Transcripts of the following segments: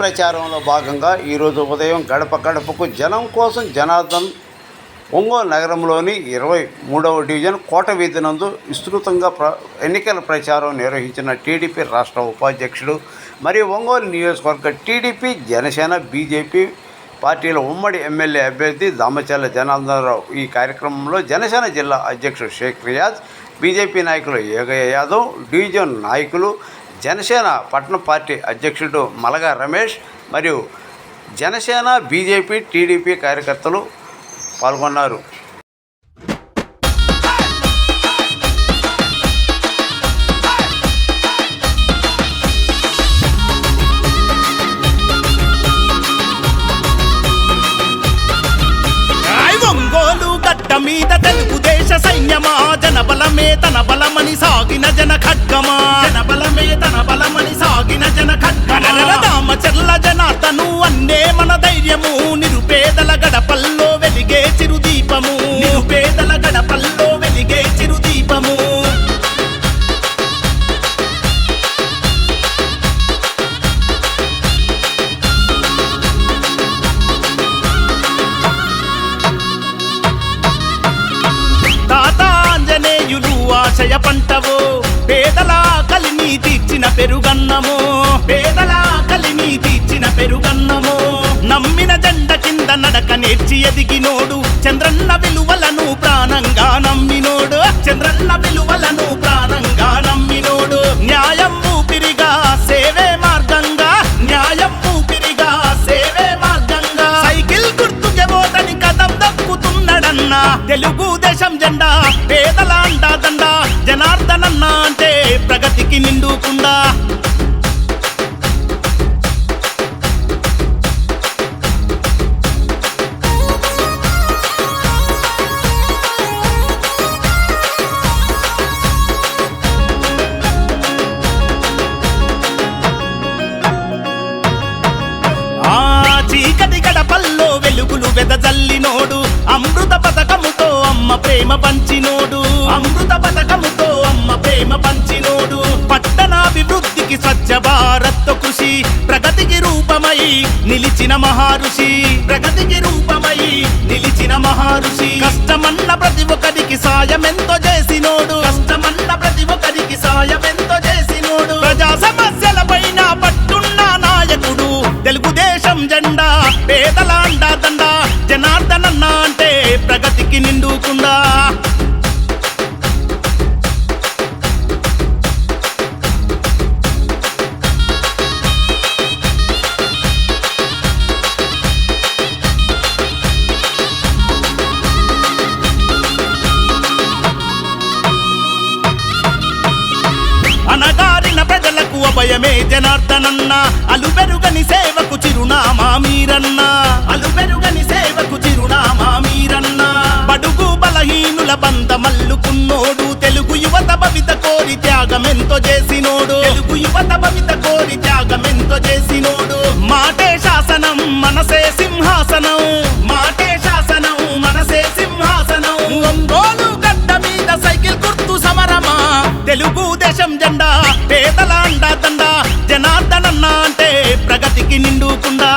ప్రచారంలో భాగంగా ఈరోజు ఉదయం గడప గడపకు జనం కోసం జనార్దన్ ఒంగోలు నగరంలోని ఇరవై మూడవ డివిజన్ కోట వీధి నందు విస్తృతంగా ప్ర ఎన్నికల ప్రచారం నిర్వహించిన టీడీపీ రాష్ట్ర ఉపాధ్యక్షుడు మరియు ఒంగోలు నియోజకవర్గ టీడీపీ జనసేన బీజేపీ పార్టీల ఉమ్మడి ఎమ్మెల్యే అభ్యర్థి దామచల్ల జనార్దనరావు. ఈ కార్యక్రమంలో జనసేన జిల్లా అధ్యక్షుడు షేక్ రియాజ్ బీజేపీ నాయకులు యోగయ్య యాదవ్ డివిజన్ నాయకులు జనసేన పట్టణ పార్టీ అధ్యక్షుడు మలగా రమేష్ మరియు జనసేన బీజేపీ టీడీపీ కార్యకర్తలు పాల్గొన్నారు. మీద తెలుగుదేశ సైన్యమా జనబలమే తన బలమని సాగిన రామచర్ల జనాతను అన్నే మన ధైర్యము. నిరుపేదల గడపల్లో వెలిగే చిరుదీపము. నిరుపేదల గడపల్లో వెలిగే చిరుదీపము. తాతాంజనేయులు ఆశయ పంటవో పేదల కలిని తీర్చిన పెరుగన్నమో. కింద నేర్చి ఎదిగినోడు. చంద్రన్న విలువలను ప్రాణంగా పంచినోడు. అమృత పథకముతో అమ్మ ప్రేమ పంచినోడు. అమృత పథకముతో అమ్మ ప్రేమ పంచినోడు. పట్టణాభివృద్ధికి స్వచ్ఛ భారత్ కృషి ప్రగతికి రూపమై నిలిచిన మహారుషి. ప్రగతికి రూపమై నిలిచిన మహారుషి. కష్టమన్న ప్రతి ఒక్కరికి సాయం ఎంతో చేసినోడు. కష్టమన్న ప్రతి ఒక్కరికి సాయం ఎంతో చేసినోడు. ప్రజా సమస్యల పైన పట్టున్న నాయకుడు. తెలుగుదేశం జెండా పేదల అండా జనార్దనన్న అంటే ప్రగతికి నిండుకుండా అనగారిన ప్రజలకు అభయమే జనార్దనన్న. అలుబెరుగని సేవకు చిరునామా మీరన్న. అలుబెరుగని సేవకు చిరునామా మీరన్న. బడుగు బలహీనుల బంద మల్లుకున్నోడు తెలుగు యువత భవిత కోరి త్యాగమెంతో చేసినోడు. తెలుగు యువత భవిత కోరి త్యాగమెంతో చేసినోడు. మాటే శాసనం మనసే సింహాసనం. మాటే శాసనం మనసే సింహాసనం. ఒంగోలు గడ్డ మీద సైకిల్ గుర్తు సమరమా? తెలుగు దేశం జెండా పేదల అండా దండా. జనార్దనన్న అంటే ప్రగతికి నిండుకుండా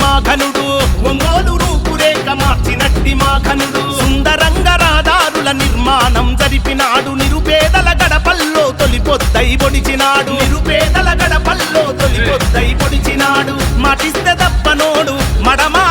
మా ఘనుడు ఒంగోలు రూపురేఖ మార్చినట్టి మా ఘనుడు సుందరంగ రాధారుల నిర్మాణం జరిపినాడు. నిరుపేదల గడపల్లో తొలి పొద్దై పొడిచినాడు. నిరుపేదల గడపల్లో తొలి పొద్దై పొడిచినాడు. మాటిస్తే దప్పనోడు మడమా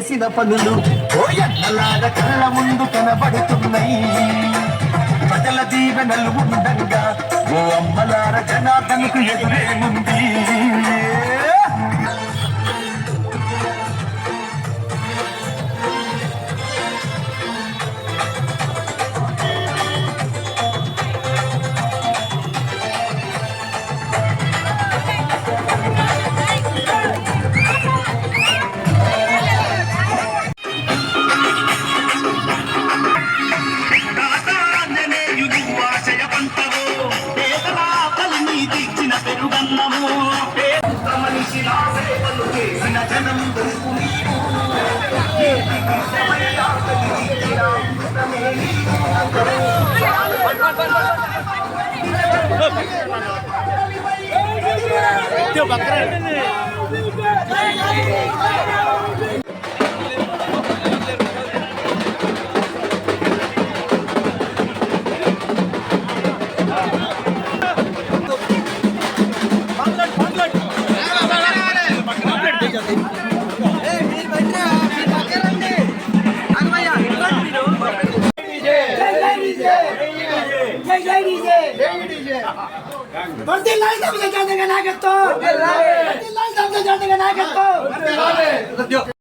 చేసిన పనులు ఓయన్నలాగ కళ్ళ ముందు కనబడుతున్నాయి. ప్రజల దీవెనలు ఉండగా ఓ అమ్మలార జనార్దన్కు ఎదురేముంది Yeah. લેડી છે લેડી છે ભરતી લાઈ તમને જાતે કે ના કરતો ભરતી લાઈ તમને જાતે કે ના કરતો ભરતી લાઈ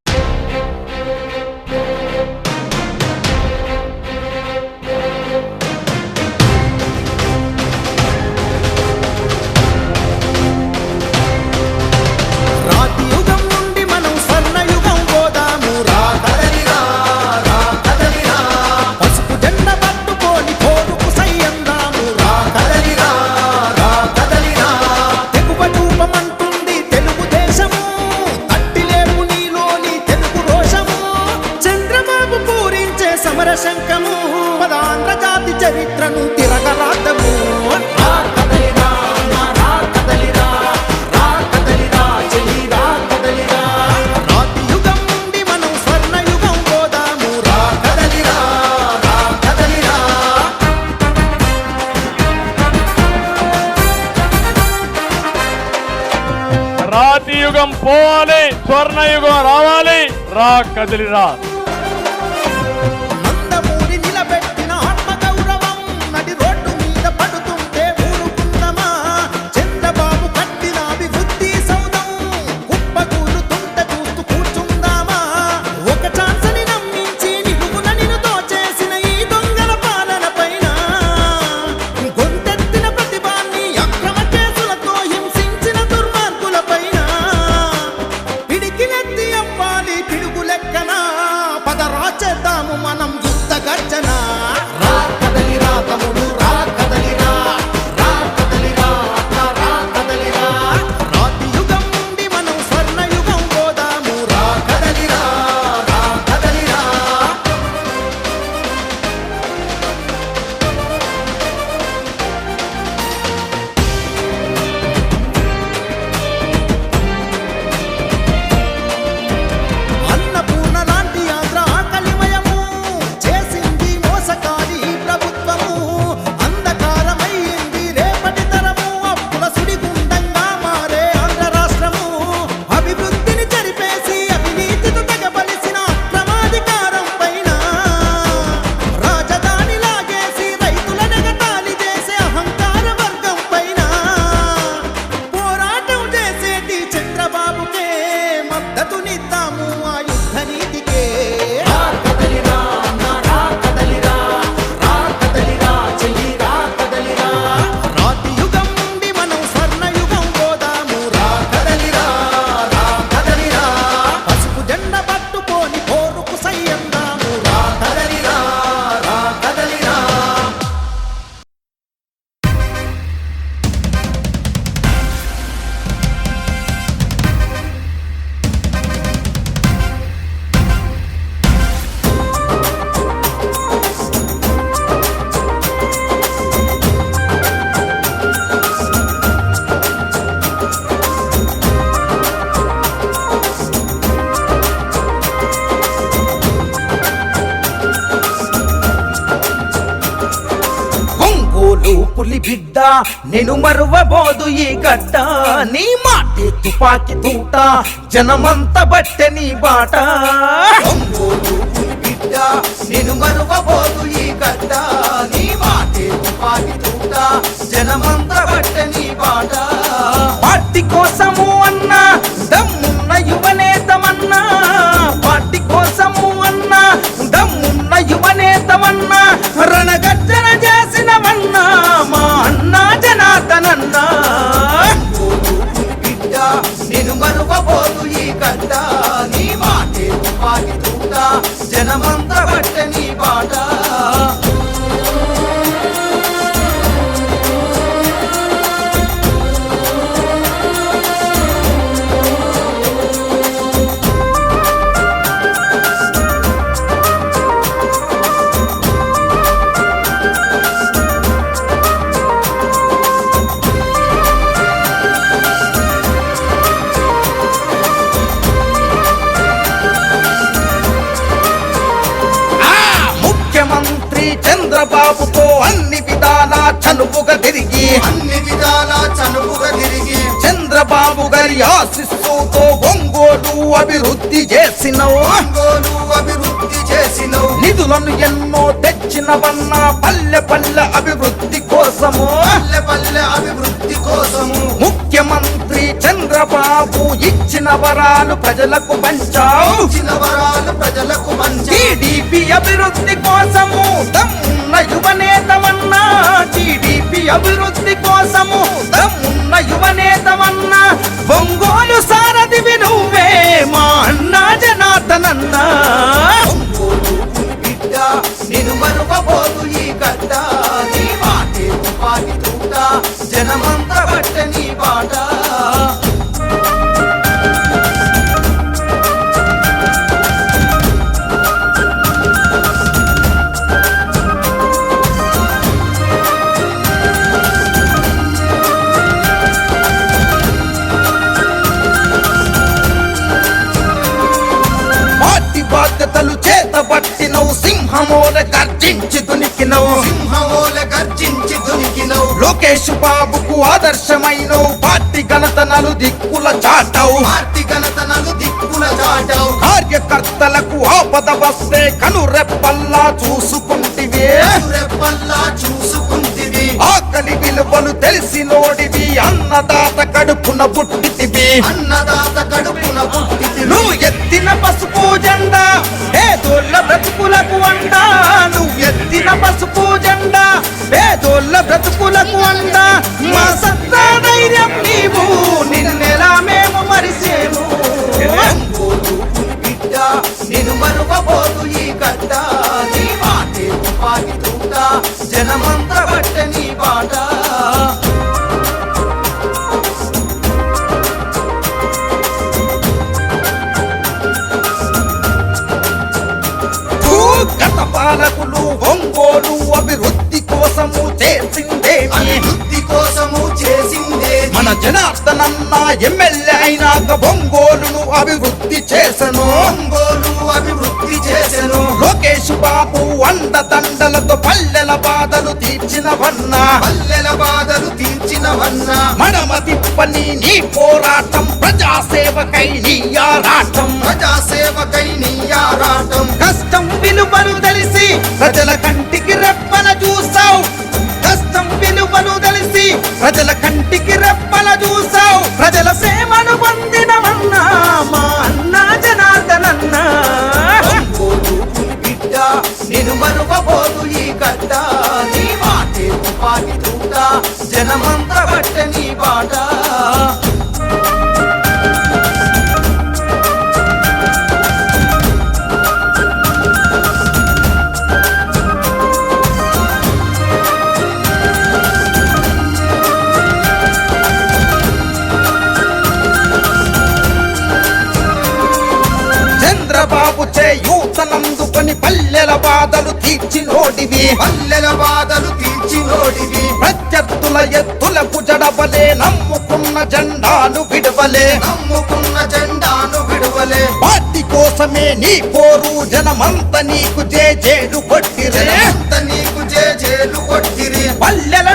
స్వర్ణయుగం రావాలి. రా కదిలిరా. పులి బిడ్డ నేను మరువబోదు ఈ గడ్డ. నీ మాటే తుపాకి తూట జనమంత బట్టె నీ బాట. బిడ్డ నేను మరువబోదు ఈ గడ్డ. నీ మాటే తుపాకి తూట జనమంత బట్టె నీ బాట. పార్టీ కోసము అన్నా దమ్మున్న యువనేతమన్నా పార్టీ కోసము అన్నా దమ్మున్న యువనేతమన్నా రణగర్జన జనార్దనన్నా బిడ్డ నేను మరువబోదు ఈ గడ్డ. నీ మాటే తుపాకి తూట జనమంత బట్ట నీ చనుపుగా తిరిగి. అన్ని విధాల చనువుగా తిరిగి. చంద్రబాబు గారి ఆశిస్సుతో ఒంగోలు అభివృద్ధి చేసినవు. ఒంగోలు అభివృద్ధి చేసినవు. నిధులను ఎన్నో తెచ్చినవన్న పల్లె పల్లె అభివృద్ధి కోసము. పల్లె పల్లె అభివృద్ధి కోసము. ముఖ్యమంత్రి చంద్రబాబు ఇచ్చిన వరాలు ప్రజలకు పంచావు. ఇచ్చిన వరాలు ప్రజలకు మంచి టీడీపీ అభివృద్ధి కోసము దమ్మున్న యువనేతమన్నా టీడీపీ అభివృద్ధి కోసము దమ్మున్న యువనేతమన్నా ఒంగోలు సారథివి నువ్వే మా అన్నా జనార్దనన్నా లోకేష్ బాబుకు ఆదర్శమైనవు. పార్టీ ఘనతనలు దిక్కుల చాటవు. పార్టీ ఘనతనలు దిక్కుల చాటావు. కార్యకర్తలకు ఆపద వస్తే కనురెప్పల్లా చూసుకుంటివే. రెప్పల్లా చూసుకుంటివి. ఆకలి విలువలు తెలిసినోడివి అన్నదాత కడుపున పుట్టితివి అన్నదాత కడుపున పుట్టితివి నువ్వు ఎత్తిన పసుపు జెండా ఏ దొల్ల బ్రతుకులకు అంట నువ్వు ఎత్తిన పసుపు జెండా ఏ దొల్ల బ్రతుకులకు అంట మా సత్తా ఒంగోలును అభివృద్ధి చేసను. ఒంగోలు అభివృద్ధి చేసెను. లోకేష్ బాబు అండదండలతో పల్లెల బాధలు తీర్చినవన్న పల్లెల బాధలు తీర్చినవన్నా మడమ తిప్పని నీ పోరాటం ప్రజాసేవకై నీ ఆరాటం. ప్రజాసేవకై నీ ఆరాటం. కష్టం విలువలు తెలిసి ప్రజల కంటికి పల్లెల బాధలు తీర్చినోడివి పల్లెల బాధలు తీర్చినోడివి ప్రత్యర్థుల ఎత్తుల పుజడబలే నమ్ముకున్న జెండాను విడవలే. నమ్ముకున్న జెండాను విడువలే. పార్టీ కోసమే నీ పోరు జనమంత నీకు జేజేలు కొట్టిరే. అంత నీకు జేజేలు కొట్టిరి. పల్లెల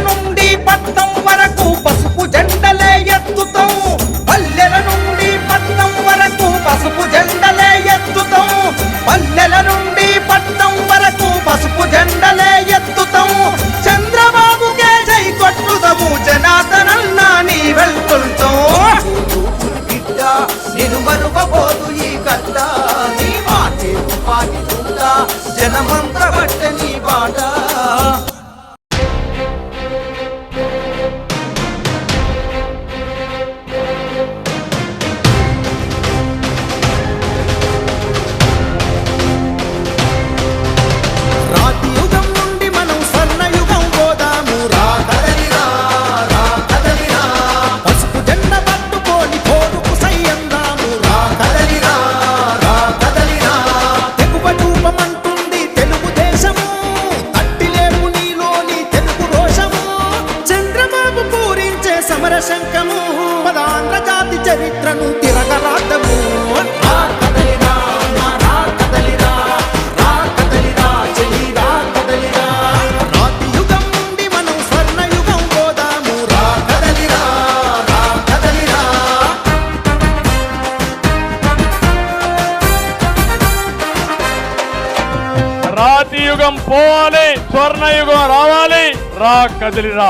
యుగం పోవాలి స్వర్ణయుగం రావాలి రా కదిలిరా.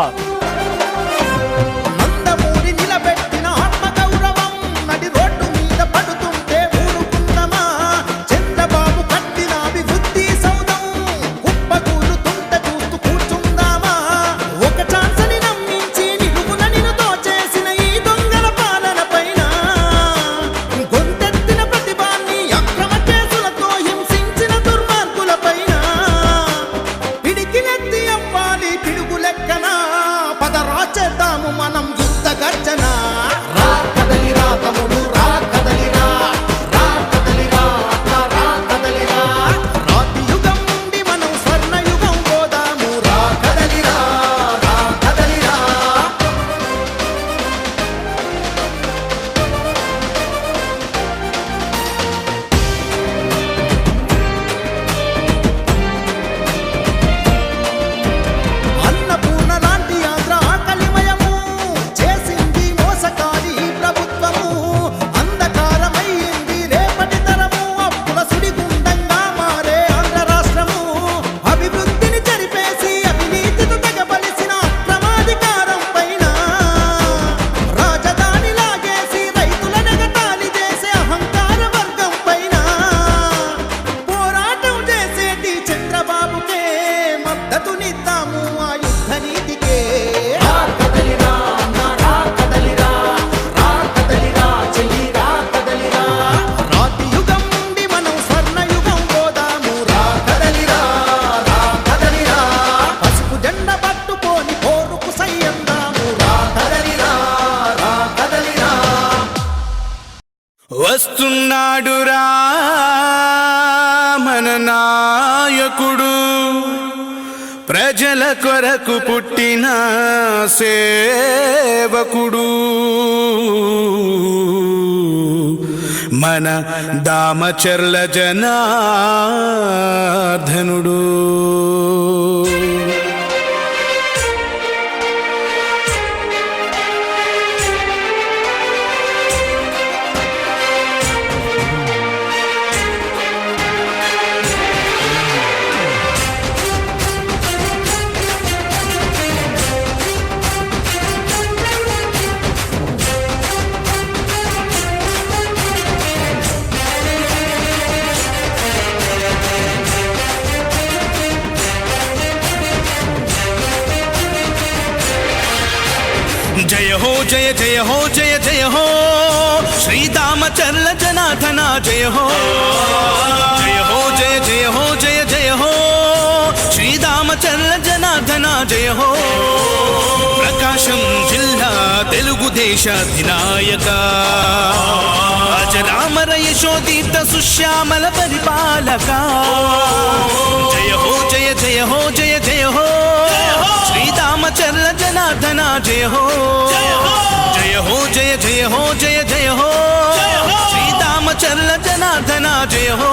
కొరకు పుట్టిన సేవకుడు. మన దామచర్ల జనార్దనుడు. जय हो, जय जय हो। श्री रामचल जनाथना जय हो। जय हो, जय जय हो, जय जय हो। श्री रामचल जनाथना जय हो। जिल्ला तेलुगु తెలుగుదేశ అధినాయక రామర యశోదీత సుశ్యామల जय जय హో जय जय హో जय జయ హో रामचर्र जनार्दना जय हो। जय हो। जय जय हो जय जय हो। सीता मचल श्री रामचर्र जय हो।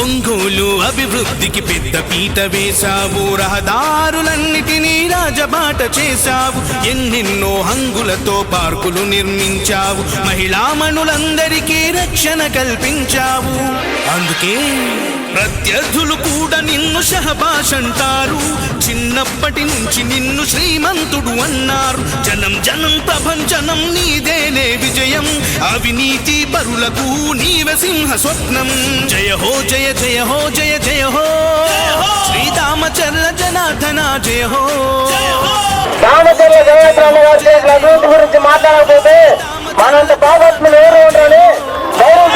ఒంగోలు అభివృద్ధికి పెద్ద పీట వేశావు. రహదారులన్నిటినీ రాజబాట చేశావు. ఎన్నెన్నో హంగులతో పార్కులు నిర్మించావు. మహిళామణులందరికీ రక్షణ కల్పించావు. అందుకే ప్రత్యర్థులు కూడా నిన్ను షహబాష్ అంటారు. చిన్నప్పటి నుంచి నిన్ను శ్రీమంతుడు అన్నారు. జనం జనం ప్రపంచనం నీదేనే విజయం. అవినీతి పరులకు నీవే సింహ స్వప్నం. జయ హో జయ జయ జయ హో జయ జయ హో. శ్రీరామచర్ల జనార్దన జయ హో. రామచర్య జయత్రమ్మ గారు అభివృద్ధి గురించి మాట్లాడకపోతే మనంత పాపత్ములు ఎవరు ఉంటారని గౌరవ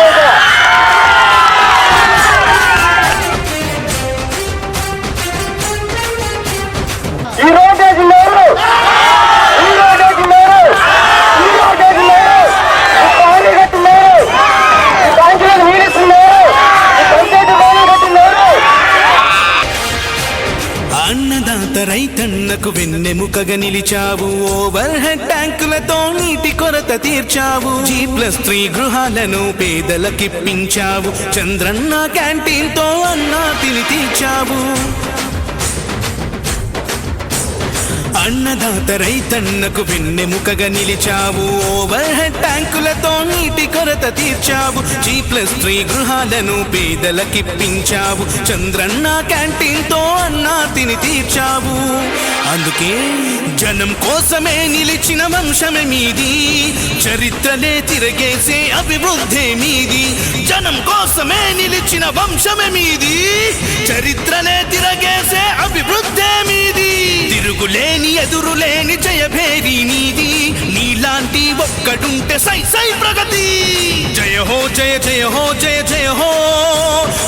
వెన్నెముకగా నిలిచావు. ఓవర్ హెడ్ ట్యాంకులతో నీటి కొరత తీర్చావు. జీ ప్లస్ త్రీ గృహాలను పేదలకిప్పించావు. చంద్రన్న క్యాంటీన్తో అన్నా తిని తీర్చావు. అన్నదాత రైతన్నకు వెన్నెముకగా నిలిచావు. ఓవర్ హెడ్ ట్యాంకులతో నీటి కొరత తీర్చావు. జీ ప్లస్ త్రీ గృహాలను పేదలకిప్పించావు చంద్రన్న క్యాంటీన్తో అన్నా తిని తీర్చావు. అందుకే జనం కోసమే నిలిచిన వంశమే మీది. చరిత్రలే తిరగేసే అభివృద్ధే మీది. జనం కోసమే నిలిచిన వంశమే మీది. చరిత్రలే తిరగేసే అభివృద్ధే మీది. తిరుగులేని ఎదురులేని జయభేరి నీది. నీలాంటి ఒక్కడుంటే సై సై ప్రగతి. జయ హో జయ జయ హో జయ జయ హో.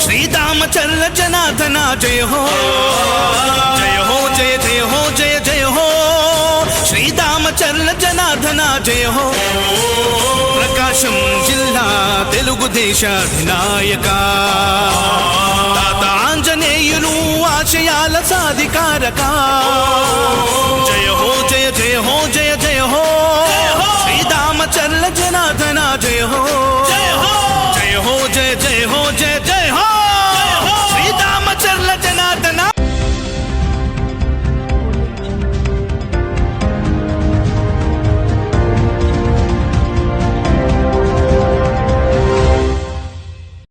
శ్రీరామచర్ల జనార్దన జయ హో. జయ హో జయ జయ హో జయ జయ జనాధనాజయ ప్రకాశం జిల్లా తెలుగు దేశాధినాయక తాత ఆంజనేయులు ఆశయాల సాధికారక జయ హో జయ జయ హో జయ జయ హో శ్రీరామచల్ల జనాధనాజయ హో